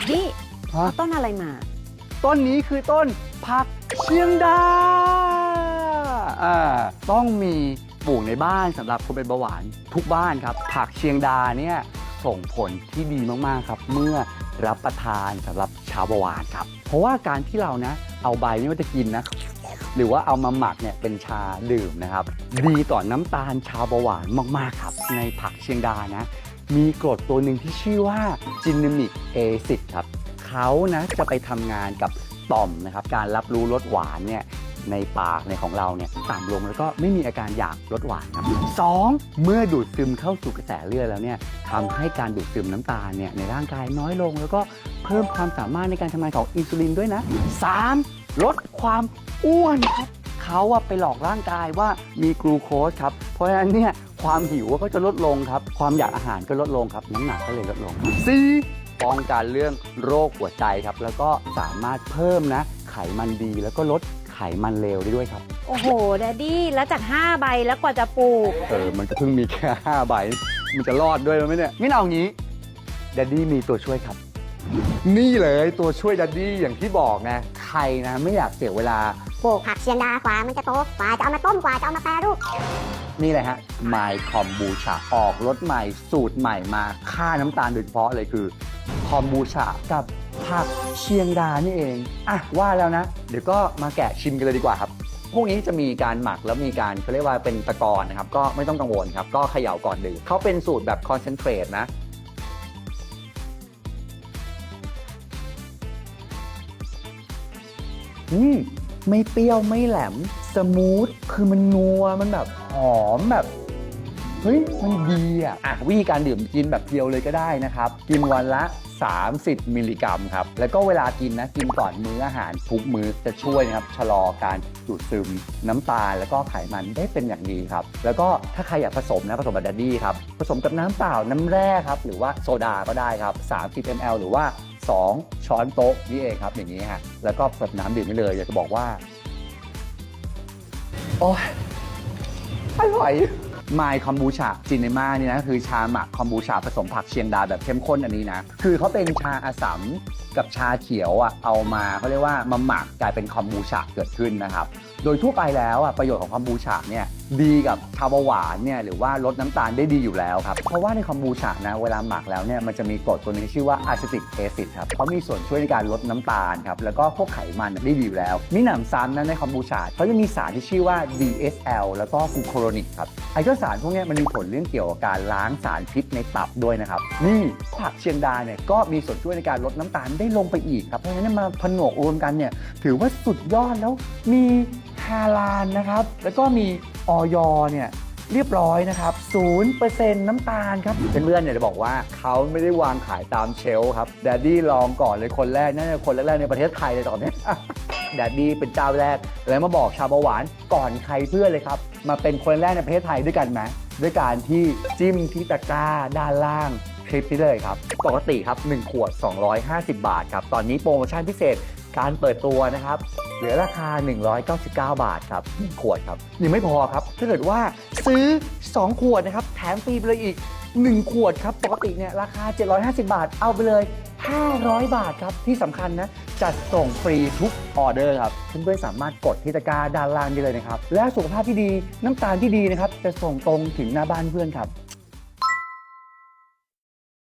ดดดี้ฮะ เอาต้นอะไรมา ต้นนี้คือต้นผักเชียงดาอ่าต้องมีปลูกในบ้านสำหรับคนเป็นเบาหวานทุกบ้านครับ ผักเชียงดาเนี่ยส่งผลที่ดีมาก ๆ ครับ เมื่อรับประทานสำหรับชาวเบาหวานครับ เพราะว่าการที่เรานะ เอาใบไม่ว่าจะกินนะ หรือว่าเอามาหมักเนี่ยเป็นชาดื่มนะครับ ดีต่อน้ำตาลชาวเบาหวานมาก ๆ ครับ ในผักเชียงดานะ มีกรดตัวหนึ่งที่ชื่อว่าจิน a มิกเอซิดครับเขานะจะไปทำงานกับต่อมนะครับการรับรู้รสหวานเนี่ยในปากในของเราเนี่ยต่ำลงแล้วก็ไม่มีอาการอยากรสหวานครับสองเมื่อดูดซึมเข้าสู่กระแสเลือดแล้วเนี่ยทำให้การดูดซึมน้ำตาลเนี่ยในร่างกายน้อยลง แล้วก็เพิ่มความสามารถในการทำงานของอินซูลินด้วยนะสามลดความอ้วนครับ เขาอะไปหลอกร่างกายว่ามีกลูโคสครับ เพราะฉะนั้นเนี่ยความหิวก็จะลดลงครับ ความอยากอาหารก็ลดลงครับ น้ำหนักก็เลยลดลงสี่ป้องกันเรื่องโรคหัวใจครับ แล้วก็สามารถเพิ่มนะ ไขมันดีแล้วก็ลดไขมันเลวได้ด้วยครับ โอ้โห แดดดี้ แล้วจาก 5 ใบแล้วกว่าจะปลูก เออ มันก็เพิ่งมีแค่5ใบ มันจะรอดด้วยไหมเนี่ยงั้นเอางี้ดัดดี้มีตัวช่วยครับ นี่เลยตัวช่วยดัดดี้อย่างที่บอกนะ ใครนะไม่อยากเสียเวลา ปลูกผักเชียงดากว่ามันจะโตกว่าจะเอามาต้มกว่าจะเอามาแปรรูป นี่เลยฮะไมคอมบูชาออกรสใหม่สูตรใหม่มาค่าน้ำตาลโดยเฉพาะเลยคือคอมบูชากับผักเชียงดานี่เองอะว่าแล้วนะ เดี๋ยวก็มาแกะชิมกันเลยดีกว่าครับพวกนี้จะมีการหมักแล้วมีการเขาเรียกว่าเป็นตะกอนนะครับ ก็ไม่ต้องกังวลครับ ก็เขย่าก่อนดื่มเขาเป็นสูตรแบบคอนเซนเทรตนะอืม ไม่เปรี้ยวไม่แหลมสมูทคือมันนัวมันแบบหอมแบบเฮ้ยมันดีอะอะวิธีการดื่มกินแบบเพียวเลยก็ได้นะครับ กินวันละ 30 มิลลิกรัมครับ แล้วก็เวลากินนะกินก่อนมื้ออาหารทุกมื้อจะช่วยนะครับชะลอการดูดซึมน้ำตาลแล้วก็ไขมันได้เป็นอย่างดีครับ แล้วก็ถ้าใครอยากผสมนะผสมแบบดัดดี้ครับ ผสมกับน้ำเปล่าน้ำแร่ครับ หรือว่าโซดาก็ได้ครับ 30 ml หรือว่า 2 ช้อนโต๊ะนี่เองครับอย่างนี้ฮะแล้วก็ผสมน้ำดื่มได้เลยอยากจะบอกว่า โอ้ยอร่อยไมล์คอมบูชาจินเนมานี่นะคือชาหมักคอมบูชาผสมผักเชียงดาแบบเข้มข้นอันนี้นะ คือเขาเป็นชาอาสัมกับชาเขียวอะเอามาเขาเรียกว่ามาหมักกลายเป็นคอมบูชาเกิดขึ้นนะครับ โดยทั่วไปแล้วอะประโยชน์ของคอมบูชาเนี่ยดีกับชาวเบหวานเนี่ยหรือว่าลดน้ำตาลได้ดีอยู่แล้วครับ เพราะว่าในคอมบูชานะเวลาหมักแล้วเนี่ยมันจะมีกรดตัวนึงชื่อว่าอะซิติกเอซิดครับเขามีส่วนช่วยในการลดน้ำตาลครับแล้วก็พวกไขมันได้ดีอยู่แล้ว มีหนำซ้ำนะในคอมบูชาเขาจะมีสารที่ชื่อว่า DSL แล้วก็กูโคโรนิกครับไอเจ้าสารพวกนี้มันมีผลเรื่องเกี่ยวกับการล้างสารพิษในตับด้วยนะครับนี่ผักเชียงดาเนี่ยก็มีส่วนช่วยในการลดน้ำตาลได้ลงไปอีกครับเพราะฉะนั้นมาผนวกรวมกันเนี่ยถือว่าสุดยอดแล้วมีฮาลานนะครับแล้วก็มี ออยเนี่ยเรียบร้อยนะครับ0%น้ำตาลครับ เพื่อนๆเนี่ยจะบอกว่าเขาไม่ได้วางขายตามเชลฟ์ครับแดดดี้ลองก่อนเลยคนแรกน่าจะคนแรกๆในประเทศไทยเลยตอนนี้ แดดดี้เป็นเจ้าแรก แล้วมาบอกชาวเบาหวานก่อนใครเพื่อนเลยครับ มาเป็นคนแรกในประเทศไทยด้วยกันไหมด้วยการที่จิ้มที่ตะกร้าด้านล่างคลิปนี้เลยครับ ปกติครับ 1 ขวด 250 บาทครับ ตอนนี้โปรโมชั่นพิเศษ การเปิดตัวนะครับ เหลือราคา 199 บาทครับ1ขวดครับยังไม่พอครับ ถ้าเกิดว่าซื้อ 2 ขวดนะครับ แถมฟรีไปเลยอีก 1 ขวดครับ ปกติเนี่ยราคา 750 บาท เอาไปเลย 500 บาทครับ ที่สำคัญนะ จัดส่งฟรีทุกออเดอร์ครับเพื่อนๆสามารถกดที่ตะกร้าด้านล่างได้เลยนะครับ และสุขภาพที่ดีน้ำตาลที่ดีนะครับ จะส่งตรงถึงหน้าบ้านเพื่อนครับ